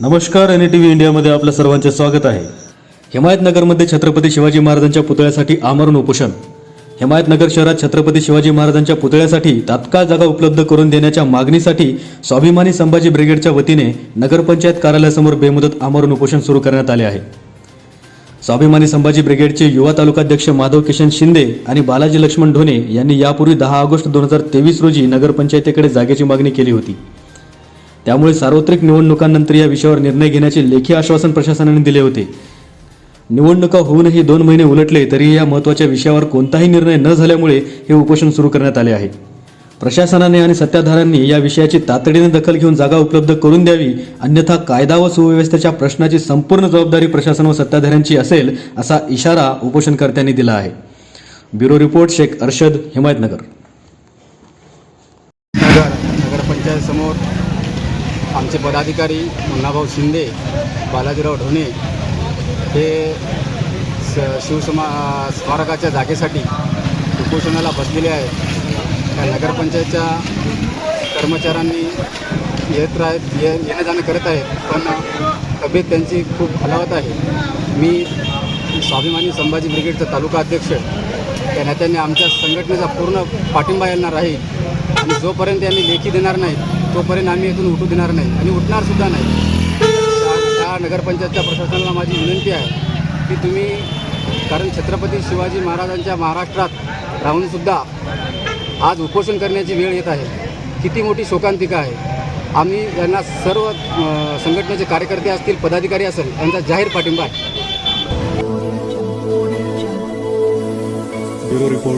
नमस्कार N T V इंडियामध्ये आपलं सर्वांचे स्वागत आहे. हिमायतनगरमध्ये छत्रपती शिवाजी महाराजांच्या पुतळ्यासाठी आमरण उपोषण. हिमायतनगर शहरात छत्रपती शिवाजी महाराजांच्या पुतळ्यासाठी तात्काळ जागा उपलब्ध करून देण्याच्या मागणीसाठी स्वाभिमानी संभाजी ब्रिगेडच्या वतीने नगरपंचायत कार्यालयासमोर बेमुदत आमरण उपोषण सुरू करण्यात आले आहे. स्वाभिमानी संभाजी ब्रिगेडचे युवा तालुकाध्यक्ष माधव किशन शिंदे आणि बालाजी लक्ष्मण ढोणे यांनी यापूर्वी दहा ऑगस्ट दोन हजार तेवीस रोजी नगरपंचायतीकडे जागेची मागणी केली होती. त्यामुळे सार्वत्रिक निवडणुकांनंतर या विषयावर निर्णय घेण्याचे लेखी आश्वासन प्रशासनाने दिले होते. निवडणुका होऊनही दोन महिने उलटले तरी या महत्त्वाच्या विषयावर कोणताही निर्णय न झाल्यामुळे हे उपोषण सुरू करण्यात आले आहे. प्रशासनाने आणि सत्ताधाऱ्यांनी या विषयाची तातडीने दखल घेऊन जागा उपलब्ध करून द्यावी अन्यथा कायदा व सुव्यवस्थेच्या प्रश्नाची संपूर्ण जबाबदारी प्रशासन व सत्ताधाऱ्यांची असेल असा इशारा उपोषणकर्त्यांनी दिला आहे. Bureau report Shaikh Arshad Himayatnagar. नगर नगरपंचायत समोर आमचे पदाधिकारी मुन्नाभाऊ शिंदे बालाजीराव ढोणे हे स शिवसमा स्मारकाच्या जागेसाठी उपोषणाला बसलेले आहे त्या नगरपंचायतच्या कर्मचाऱ्यांनी येत राहत ये येणं जाणं करत आहेत पण तब्येत त्यांची खूप हलावत आहे. मी स्वाभिमानी संभाजी ब्रिगेडचा तालुका अध्यक्ष त्या नेत्यांनी आमच्या संघटनेचा पूर्ण पाठिंबा येणार राहील आणि जोपर्यंत यांनी लेखी देणार नाहीत तोपर्यंत आम्ही इथून उठू देणार नाही आणि उठणारसुद्धा नाही. त्या नगरपंचायतच्या प्रशासनाला माझी विनंती आहे की तुम्ही कारण छत्रपती शिवाजी महाराजांच्या महाराष्ट्रात राहूनसुद्धा आज उपोषण करण्याची वेळ येत आहे. किती मोठी शोकांतिका आहे. आम्ही यांना सर्व संघटनेचे कार्यकर्ते असतील पदाधिकारी असेल यांचा जाहीर पाठिंबा आहे. Bureau report.